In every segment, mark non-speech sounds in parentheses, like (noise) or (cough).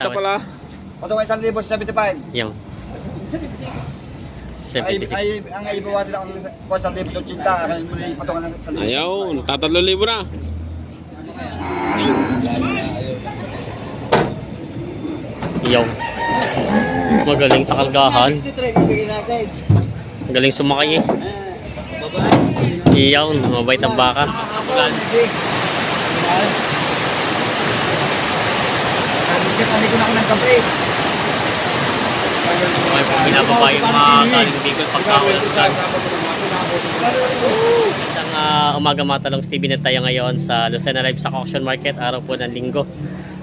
Ito pala. Patungay 1,075. Yung. Ay, 76. ay, ang ibawasan ako ng 1,080. Kaya mo na ipatungan ng 1,000. Ayaw, tatatlo libo na. Yaw. Magaling sa kalgahan. 63, bibigyan natin. Magaling sumakay eh. Iyaw, mabait ang baka. Sabi ko na ako ng kape. May pang binababa yung mga galing bigol pagkakawalan. Isang uh, umaga mga talong Stevie na tayo ngayon sa Lucena Live sa Auction Market, araw po ng linggo.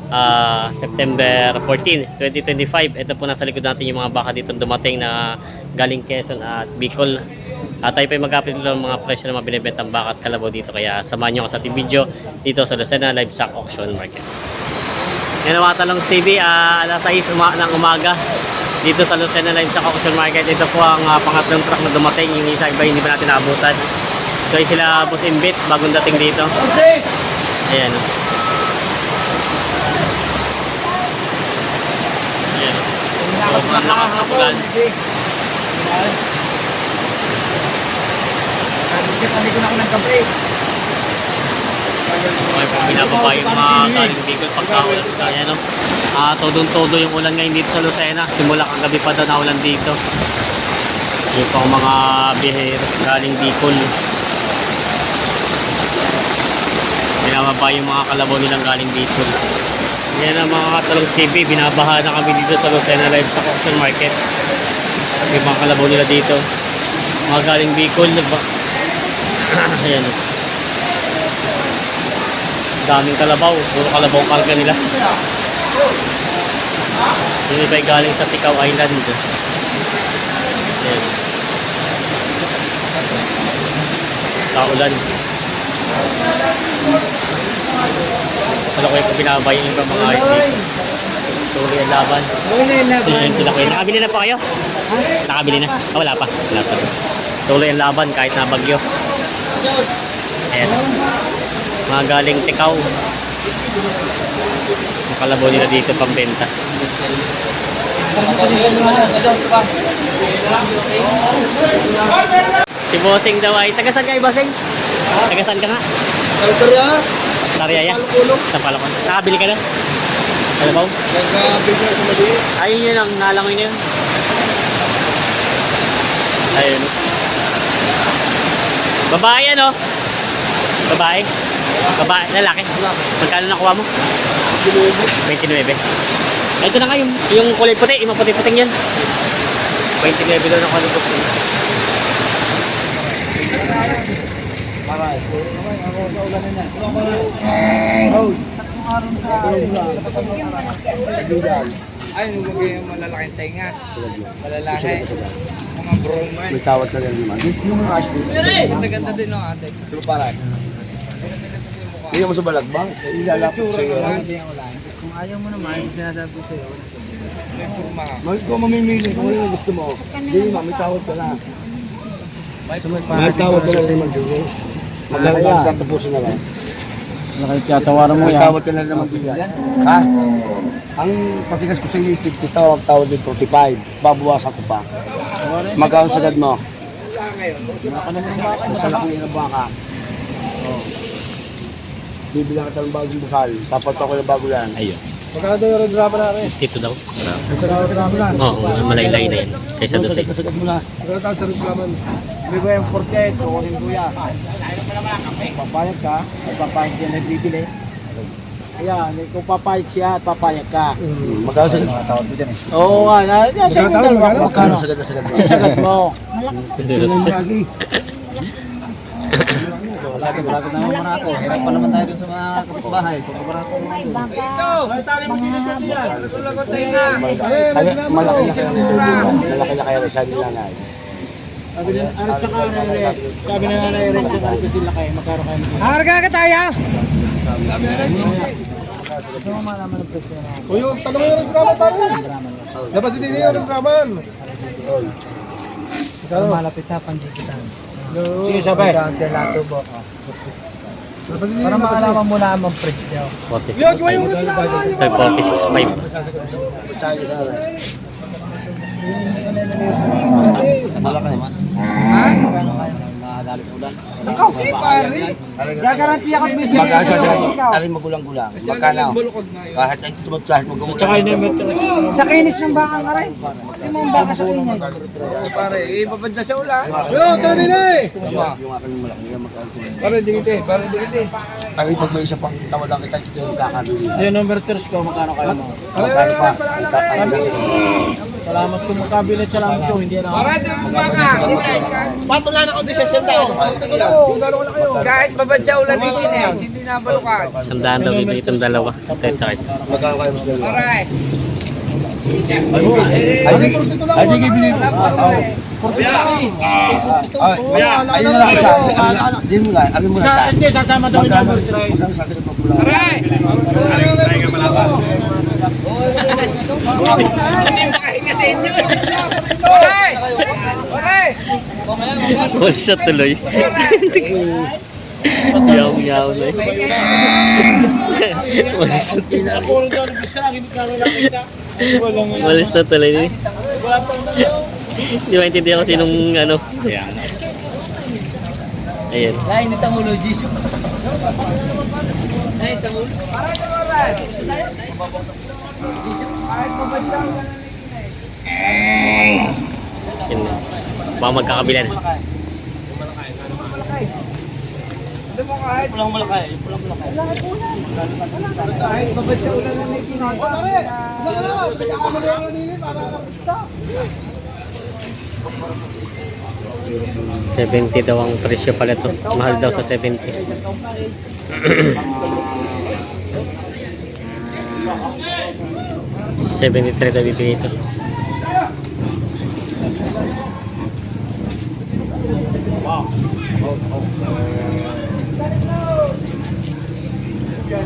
Ah, September 14, 2025. Ito po nasa likod natin yung mga baka dito dumating na galing Quezon at Bicol. At tayo pa mag-update ng mga presyo ng mga binibentang baka at kalabaw dito. Kaya samahan nyo ako sa ating video dito sa Lucena Live sa Auction Market. Yan ang mga talong Stevie, ah, alas 6 uma- ng umaga dito sa Lucena Live sa Auction Market. Ito po ang ah, pangatlong truck na dumating. Yung isa iba hindi pa natin naabutan. So sila Boss Imbit bagong dating dito. Ayan. oh. Ayan. oh. So, mga lakas na ulan. Sabi ko na ako ng kape. May pang binababa yung mga galing Bicol pagkaulan sa ayan o. Ah, todong-todo yung ulan ngayon dito sa Lucena. Simula kagabi pa daw na ulan dito. Yung pang mga bihir galing Bicol. Binababa yung mga kalabaw nilang galing Bicol. Yan ang mga katalong TV. Binabaha na kami dito sa Lucena Live sa Auction Market. Yung mga kalabaw nila dito. Mga galing Bicol. (clears throat) Ayan daming kalabaw. Puro kalabaw ang karga nila. Yung iba'y galing sa Tikaw Island. Ayan. Kaulan. Wala ko yung pinabay yung mga hindi. Tuloy ang laban. Ayan sila kayo. Nakabili na po kayo? Nakabili na? Ah, wala pa. Wala pa. Tuloy ang laban kahit na bagyo. Ayan. Mga galing tikaw. Makalabaw nila dito pambenta. Si Bossing daw ay, taga saan kayo Bossing? Taga saan ka nga? Sariaya? Palong-ulong. Sa Palakon. Nakabili ka na? Kalabaw? Nagkabigyan sa maliit. Ayun yun ang nalangoy na yun. Ayun. Babae yan oh. Babae. Babae, lalaki. Magkano nakuha mo? 29. Ito na nga yung, yung kulay puti, yung maputi-puting yan. 29 daw na kulay puti. Maray. Ako sa ulan na yan. Oh. Ay, lumagay yung malalaking tenga. Malalaki. Mga broman. May tawad ka rin naman. Yung mga ash. Ganda-ganda din ng ate. Pero parang. Hindi mo sa balagbang. Ilalapit sa iyo. Kung ayaw mo naman, yung sinasabi ko sa'yo. May purma ka. Mag kung mamimili kung ano gusto mo. Hindi ma, may tawad ka na. May tawad ka na rin naman dito. Maglalagay sa tapusin na lang. Nakikatawaran mo May yan. tawad ka na naman din yan. Ha? Ang patigas ko sa iyo, 50 tawag tawad din 45. Babawasan ko pa. Magkano sagad mo? Sa laki ng baka. Oh. Bibilang ka ng bagong bukal. Tapat ako ng bago yan. Ayun. Magkano daw yung drama na rin? Dito daw. Sa drama na. Oo, oh, malaylay na yan. Kaysa doon sa Sagad isa. na sagad mo na. Magkano tayo sa? Hindi ba yung 48? Kukunin ko yan. Papayag ka? Papayag yan na bibili. Ayan, eh, kung papayag siya at papayag ka. Magkano sagad? Oo nga, na, yan, sa inyo dalawa kung Magkano magkano. sagad na sagad mo? Sagad mo. Sabi ko, Bakit naman marako? Hirap pa naman tayo dun sa mga kapitbahay. Kung marako mo Ay, malaki na kaya nito dito. Malaki na kaya sa nilanay. Sabi na, ano sa sabi na nanay rin sa kanay sila kayo, magkano kayo Harga ka tayo! Mo presyo na yung tanong yung reklamo tayo. Dapat si Dini yung reklaman. Malapit na, pandikitan. Sige, sabay. Gelato bo. Para maalaman mo na ang presyo. 46.5. Ay, 46.5. Sabi sa akin. Ha? Okay, pare. Gagaranti ako may Magkano sa'yo. sa Ikaw. alin magulang-gulang? Magkano? Kahit ay gusto mo kahit magulang. Sa kinis ng bakang aray. Hindi mo ang baka sa inyo. Pare, ibabad na sa ulan. Yo, tara din eh! Yung akin yung malaki, yung magkano. Pare, dingiti, pare, dingiti. Pero pag may isa pang tawadan kita, ito yung kakabili. Yung number 3 ko, magkano kayo mo? Magkano pa? Ang kakabili. Salamat kung magkabilat sa lang ko, hindi na ako. Pare, di mo baka. Patulan ako di sa daw. Kahit babad sa ulan ni Gineas, hindi na balukan. Sandaan daw bibili itong dalawa. Magkano kayo magkano? Bibili mo. Ay, ayun na lang isa. Di mo na, alin mo na sa. hindi, sasama daw yung Magkano, number 3. magkano sasagot mo pula? pare. Hindi makahinga sa inyo. Pare, pare. All shot tuloy. Yaw yaw na eh. All shot. Puro daw, nabis Walang All shot tuloy eh. Hindi maintindihan ko sinong ano. Ayan. Ay, hindi tamulo, Jesus. Ay, tamulo. Yun na. Baka magkakabila na. Pulang malaki, pulang malaki. Kahit babad sa ulan ni Gineas. $70 daw ang presyo pala to. Mahal daw sa 70. $73 daw bibili ito. Ah.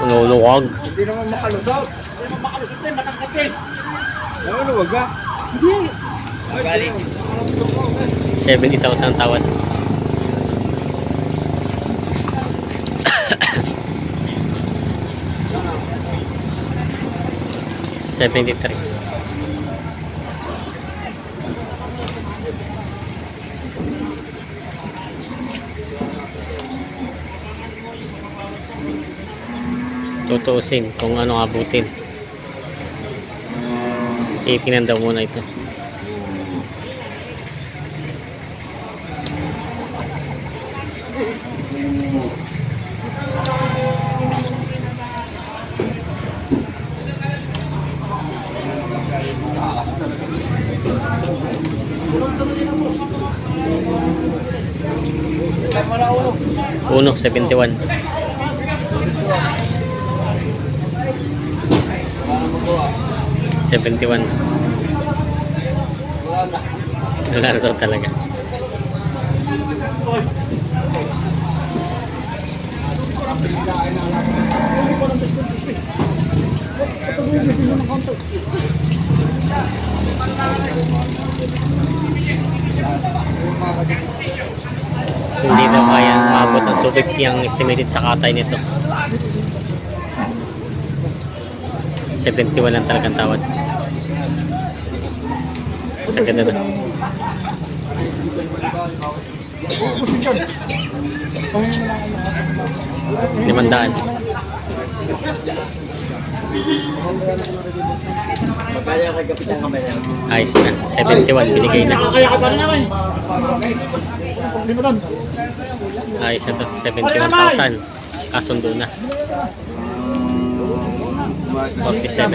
Nululuwag. Hindi naman makalusot. Hindi naman makalusot eh, matangkat eh. Ano, wag ba? 70,000 ang tawad. (coughs) Seventy-three. Tutuusin kung ano abutin. Titingnan daw muna ito. Uno, 71. Seventy-one. Wala na talaga. Hindi daw kaya maabot ng 250 ang estimated sa katay nito. 71 lang talagang tawad. Sa ganda na. Limandaan. Ayos na. 71 binigay na. Ayos na to. 71,000. Kasundo na. 47.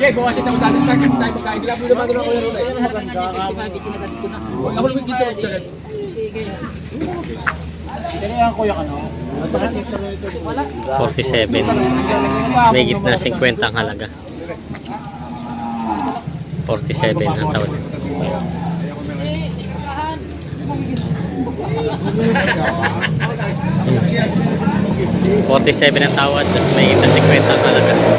Okay, ito dati target tayo pagkain. Grabe naman doon ako yung rulay. Ako dito kuya ka no? 47. May gitna 50 ang halaga. 47 ang tawad. Hmm. 47 ang tawad, may gitna 50 ang halaga.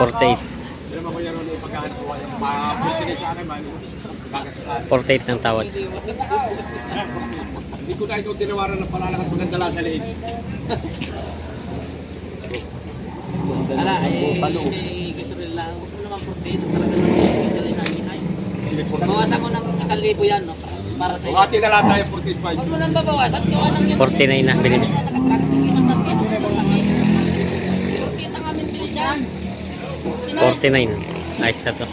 48. 48 ng tawad. Hindi ko na tinawaran ng palalakas magandala sa liit. Ala, eh, may gasolina lang. Huwag mo naman 48 talaga ng gasolina. Bawasan ko ng isang libo yan, no? Para sa iyo. Hati na lang tayo 45. Huwag mo nang babawasan. 49 na, bilhin. 49. Nice na to.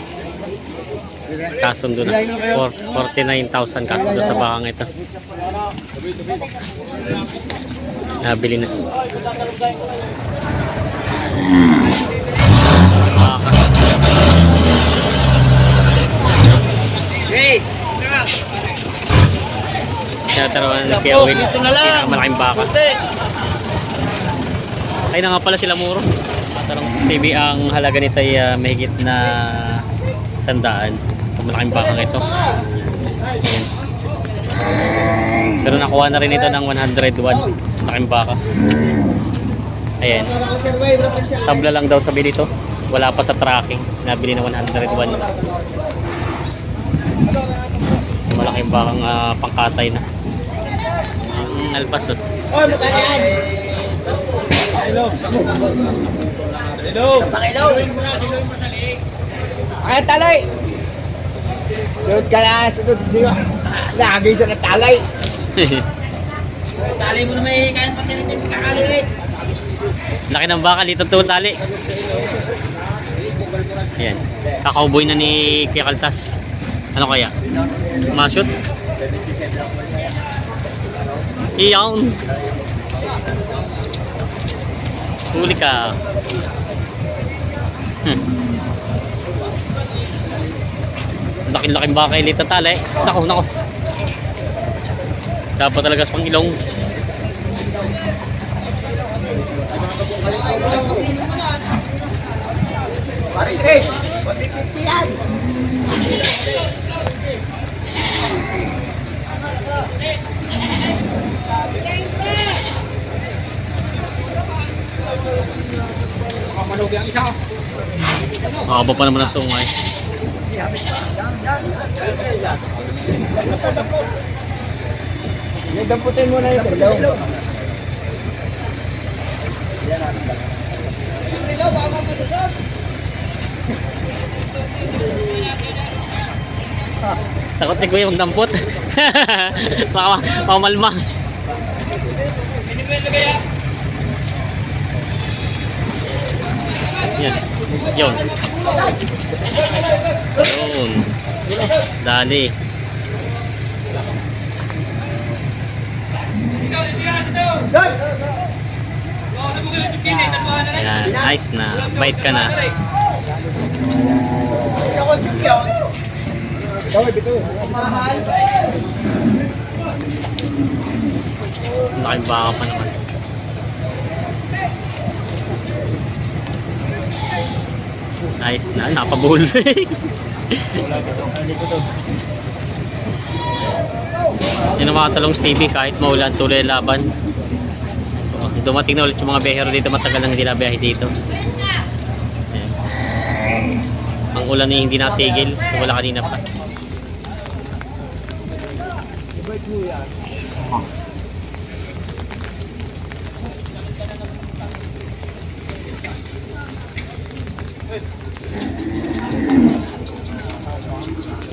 Kasundo na. Four- 49,000 kasundo sa bakang ito. Nabili na. Baka. Tinatarawan na kay Will. Pinakamalaking baka. Ay na nga pala sila muro. Tarong TV ang halaga nito ay ah, mahigit na sandaan. Malaking bakang ito. Pero nakuha na rin ito ng 101. Malaking baka. Ayan. Tabla lang daw sabi dito. Wala pa sa tracking. Nabili ng 101. Malaking bakang ah, pangkatay na. Ang alpas oh. Ay, talay! Sunod ka na, sunod. Di ba? Lagi sa natalay. (laughs) Tali mo na may kaya pati rin yung kakalilit. Laki ng baka dito to tali. Ayan. Kakauboy na ni Kuya Kaltas. Ano kaya? Mashoot? Iyon. Huli ka. Hmm. Laking-laking baka kay Lita tali. Nako, nako. Dapat talaga sa pangilong. Makaba pa naman ang sungay. Damputin mo na yung sabaw. Takot si Kuya magdampot. (laughs) Baka mamalma. Yan. Yun. Yun. Dali. Ayan, nice na. Bite ka na. Laking baka pa naman. Nice na, napabul. Yan ang mga talong Stevie kahit maulan tuloy laban. Oh, Dumating na ulit yung mga behero dito matagal nang hindi nabiyahe dito. Ayan. Ang ulan ay hindi natigil, so wala kanina pa.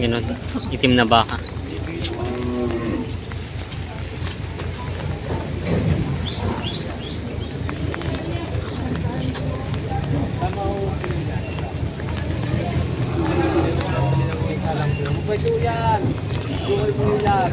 Yun o, itim na baka. Pwede yan. Buhay mo yan.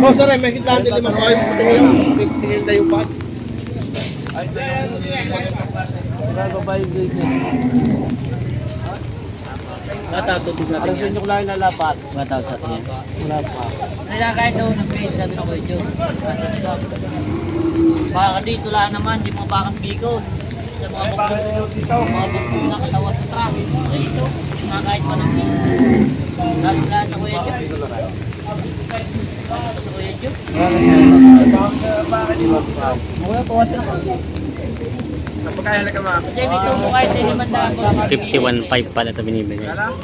Oh, sorry, may kitlaan din naman. Okay, tingin yung tingin tayo pa. Natatutos natin yan. Yung lang nalapat. Matawag sa atin yan. Nilakay daw ng page, sabi ng Kuya Joe. Nasa shop. Baka dito lang naman, di mga bakang bikon. Sa mga bukong, mga bukong na katawa sa traffic. Dito, mga kahit pa ng page. Galing lang sa Kuya Joe. Kasi may tumo kahit hindi man tapos. 51.5 pala ito binibigay. Kasi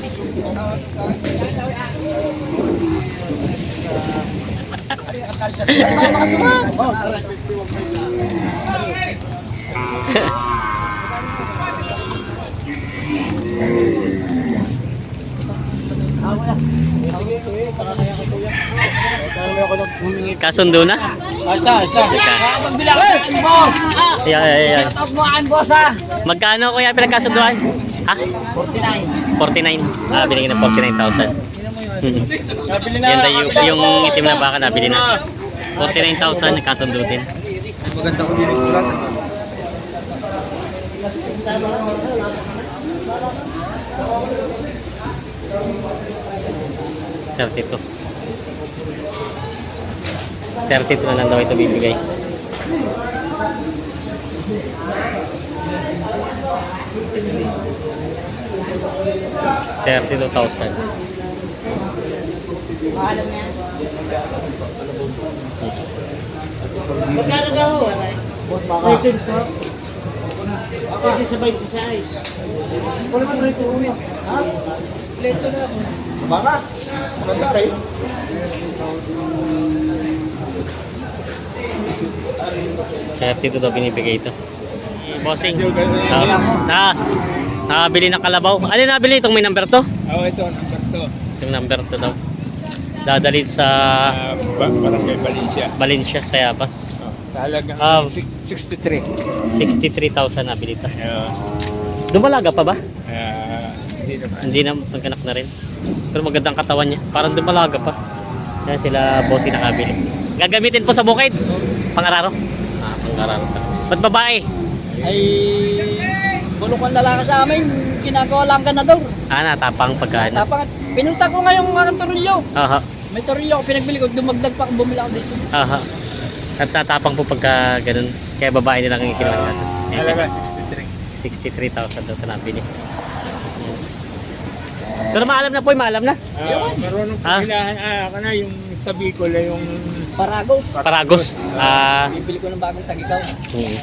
may (laughs) Kasundo na? Asa, asa. Pagbilang ka, boss! Ayan, ayan, ayan. Shout out mo an, boss ha! Magkano kuya pinagkasunduan? Ha? 49. 49. Ah, binigyan ng 49,000. Hmm. Na. Yan tayo, yung, yung itim na baka nabili na. 49,000 nagkasundo din. Maganda ko din ito lang. Thirty-two. Thirty-two na lang daw ito bibigay. Thirty-two thousand. Magkano ka ho? Pwede sa... Pwede sa 26. Wala mo rito ulit. Ha? Leto na ako. Baka. Maganda rin. Thirty-two daw binibigay ito. Bossing. Ah, na, nakabili ng kalabaw. Ano yung nabili itong may number to? Oh, ito, number to. Yung number to daw. Dadalhin sa Uh, ba Barangay Valencia. Valencia, Tayabas. Talagang Ah. 63. 63,000 nabili ito. Uh, Dumalaga pa ba? uh, hindi naman. Hindi na, magkanak na rin. Pero magandang katawan niya. Parang dumalaga pa. Yan sila bossy nakabili. Gagamitin po sa bukid. Pangararo. Ah, pangararo. Ba't babae? Ay, bulukan na lang sa amin. Ginagawa lang ganador. Ah, natapang pagkaan. Tapang, pinunta ko ngayong mga torilyo. Aha. May torilyo ako pinagbili ko, dumagdag pa ako bumila ako dito. Aha. At natapang po pagka ganun. Kaya babae nilang ang kinuha natin. Talaga 63. 63,000 daw ito nabili. Pero maalam na po, maalam na. Uh, marunong Ah. pagilahan. Ah, ako na yung sa Bicol, eh, yung Paragos. Paragos. Ah, Bibili ko ng bagong tagikaw. Hmm.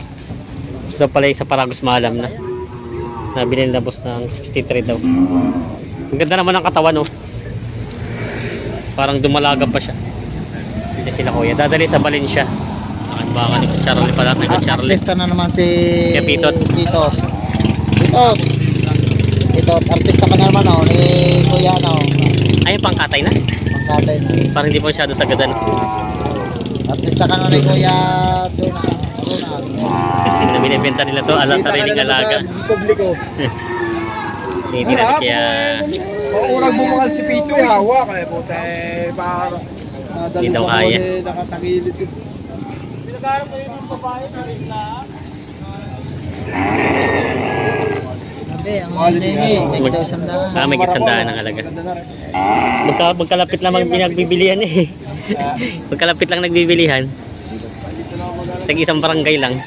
Ito pala yung sa Paragos maalam na. Nabili nila boss ng 63 daw. Ang ganda naman ng katawan oh. Parang dumalaga pa siya. Hindi sila kuya. Dadali sa Valencia. Akan baka ni Charlie pala. Ni Charlie. Artista na naman si... Kaya Pitot. Pitot. Pitot. Pitot. Artista ka na naman oh. Ni Kuya ano. Ay, pangkatay na. Pangkatay na. Parang hindi po masyado sagadan. Artista ka na ni Kuya doon ah. Ronald. Na binibenta nila to. Ala sariling alaga. Publiko. (laughs) Hindi natin kaya... Unang bumakal si Pito, eh, hawak eh. Puta eh, para. Hindi daw kaya. Nakatangilid yun. Sabi, ang hinihingi. May Mag- daw isang daan. Ah, may gitsandaan ng halaga. Na. Magka, magkalapit lang mag pinagbibilihan eh. (laughs) magkalapit lang nagbibilihan. Tag isang barangay lang.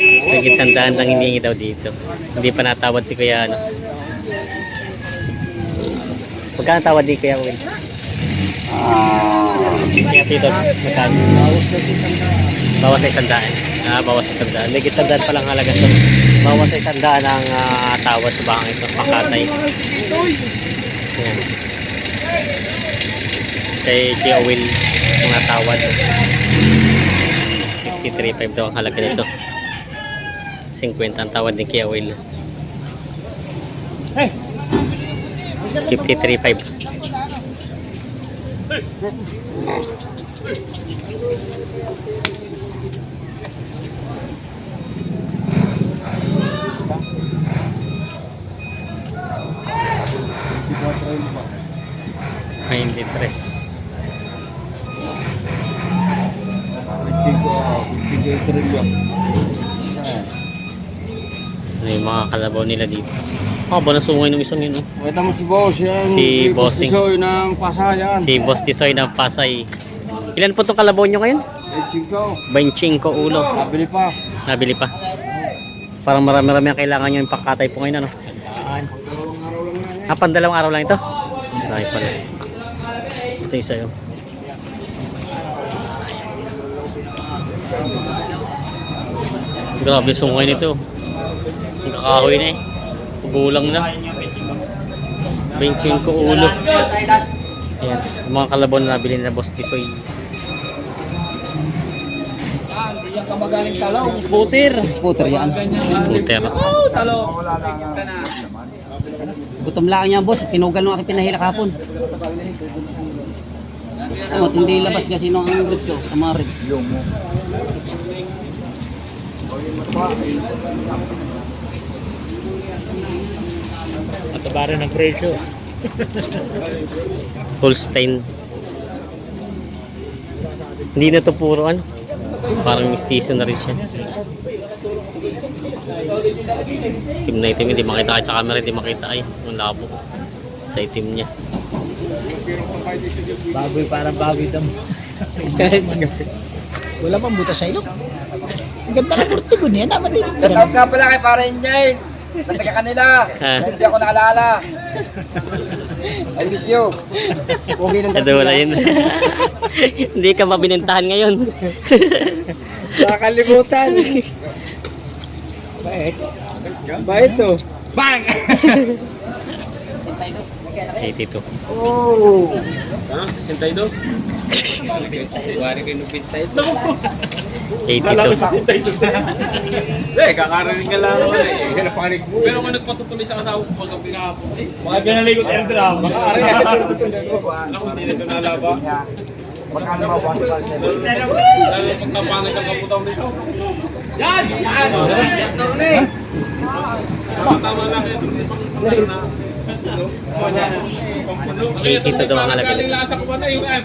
Nagit sandaan lang hinihingi daw dito. Hindi pa natawad si Kuya ano. Magkano tawad di Kuya Will? Kaya dito, magkano? Bawas sa isang daan. Ah, bawas sa isang daan. May sandaan pa lang halaga to. Bawas sa isang daan ang ah, tawad sa bakang ito. Pangkatay. Yan. Kay Kuya Will, mga tawad. 53.5 daw ang halaga nito. 50 ang tawad ni Kuya Will. 53.5. 23. Ano yung mga kalabaw nila dito. Ah, ba nasungay ng isang yun, oh. Kita mo si Boss, yan. Si Bossing. Soy ng Pasayan. Si Boss Tisoy ng Pasay. Ilan po itong kalabaw nyo ngayon? Eh, Chico. 25 ulo. Nabili pa. Nabili pa. Parang marami-rami ang kailangan nyo yung pakatay po ngayon, ano? Ah, pandalawang araw lang ito? Ay, pala. Ito yung sa'yo. Grabe sungay nito. Ang kakahoy na eh. Gulang na. 25 ulo. Ayan, yung mga kalabon na nabili na Boss Tisoy. Scooter. Scooter yan. Scooter. Gutom lang niya boss. Pinugal nung aking pinahila kahapon. Ano, hindi labas kasi nung ang rips oh. Ang mga rips. Mataba rin ang presyo. Holstein. Hindi na to puro ano. Parang mistiso na rin siya. Itim na itim, hindi makita kahit sa camera, hindi makita ay. Ang labo. Sa itim niya. Baboy parang baboy dam. Wala mang butas sa ilok. Ang ganda ng portugo niya. Naman din. Shoutout nga pala kay Pare Injay. Sa taga kanila. Ah. Na Hindi ako naalala. I miss you. Okay lang Ito wala yun. (laughs) hindi ka mabinintahan ngayon. Nakalimutan. Bakit? Bakit to? Bang! (laughs) 82. Oh! Ano? 62? 82. Eh, kakaraning ka lang naman eh. Kaya napanik mo. Eh. Pero kung nagpatutuloy sa asawa ko pag pinahapon, eh. Mga ganalig ko tayo drama. Mga aray ka tayo tutuloy ko. Alam ko, hindi na ito nalaba. Magkano ba one pal sa iyo? Lalo pagkapanay ng kaputaw nito. Yan! Yan! Yan! Yan! Yan! Yan! Yan! Yan! Yan! Yan! Yan! 80 to daw ang halaga. Galing lasa ko na yung ay.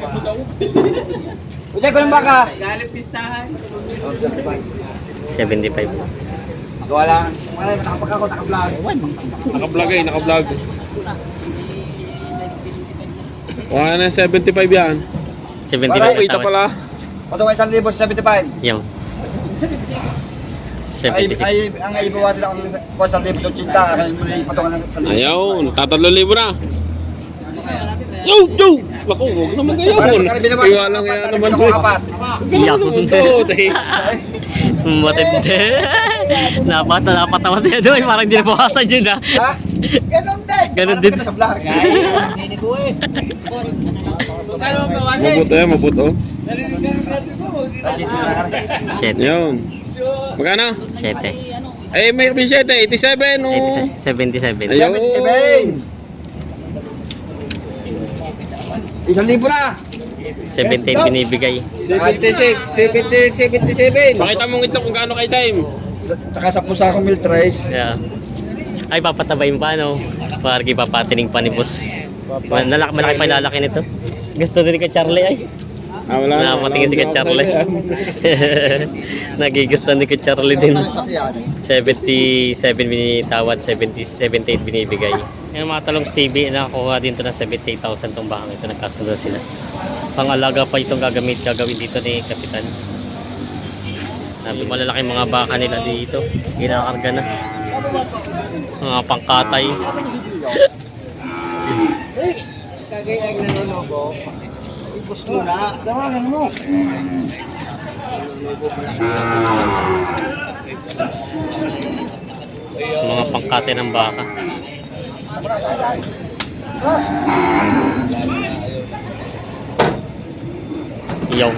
Ujay ko ng baka. Galing pistahan. 75. Gawa lang. Wala, nakapag ako, nakablog. Nakablog eh, nakablog. Ano Wala na 75 yan. 75 kita pala. Patungo 1,075. Yung. 76. 76. ay, ang ibawasan ako ng 1,080. Kaya mo na ipatungan ng 1,000. Ayaw, tatalo libo na. Yo, yo! Naku, huwag naman binawas? Kaya lang yan naman Ako po. apat. Iyak. eh. Matindi. Napata, napatawa siya doon. Parang hindi nabawasan yun ah. Ha? Ganon din. Ganon din. Sa vlog. Hindi ko eh. Ano. Mabuto yan, mabuto. Na. 7. Yun. Magkano? 7. Eh, may 7, 87, no? 77. Ayun. 77. Isang libo na. 78 binibigay. 76, 76, 77. Pakita mong ito kung gaano kay time. Saka sa pusa akong mil trace. Yeah. Ay, papatabayin pa, no? Para papatining pa ni boss. Malaki, malaki pa yung lalaki nito. Gusto din kay Charlie ay. Ah, wala na. Namatingin si Charlie. (laughs) Nagigustuhan din kay Charlie din. Sakyan. 77 binitawad, 70, 78 binibigay. Yung mga talong Stevie, nakakuha din to ng 78,000 tong bakang ito. Nagkasunod sila. Pangalaga pa itong gagamit, gagawin dito ni Kapitan. Sabi, malalaki mga baka nila dito. Ginakarga na. Mga pangkatay. Kagay ang nanunobo. Ibus mo na. Tawagan mo. Mga pangkatay ng baka. Iyaw.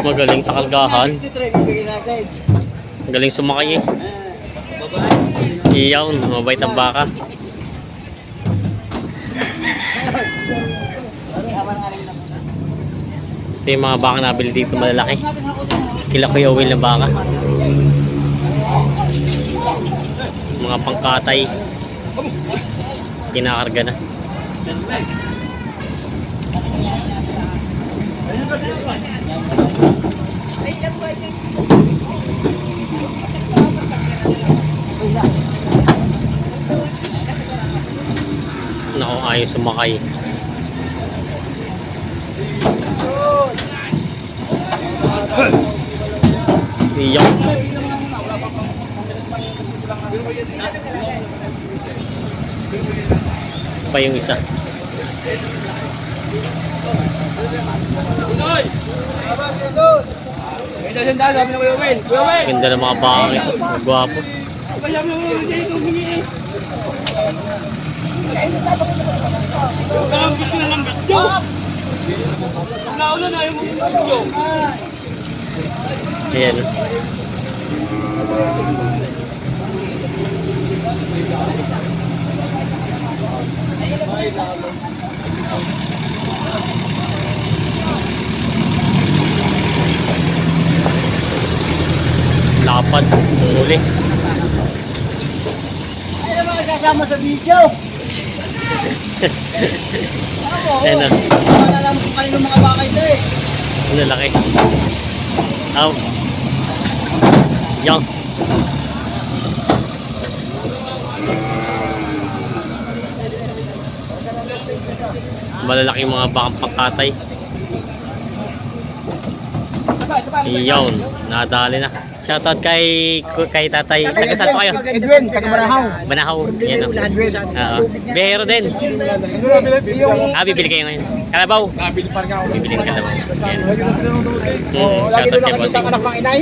Magaling sa kalgahan. Magaling sumakay eh. Iyaw, mabait ang baka. Ito yung mga baka nabili dito malalaki. Kila Kuya Will na baka. Mga pangkatay. Kinakarga na. Nako, ayaw sumakay. Iyak. Pa yung isa. Ganda ng mga bakang ito. Gwapo. Ayan. Lapad. Uli. Ay, naman kasama sa video. (laughs) Ayan na. Alam ko kayo ng mga bakay ito eh. Ano laki. Aw. Yan. Malalaking mga bakang pangkatay. Iyon, nadali na. Shoutout kay kay tatay. Taga saan pa kayo? Edwin, taga. Banahaw. Yan o. Oo. Bihero din. Ah, bibili kayo ngayon. Kalabaw. Nabili pa rin ako. Bibili ng kalabaw. Yan. Lagi shoutout doon kay bossing. ang anak ng inay.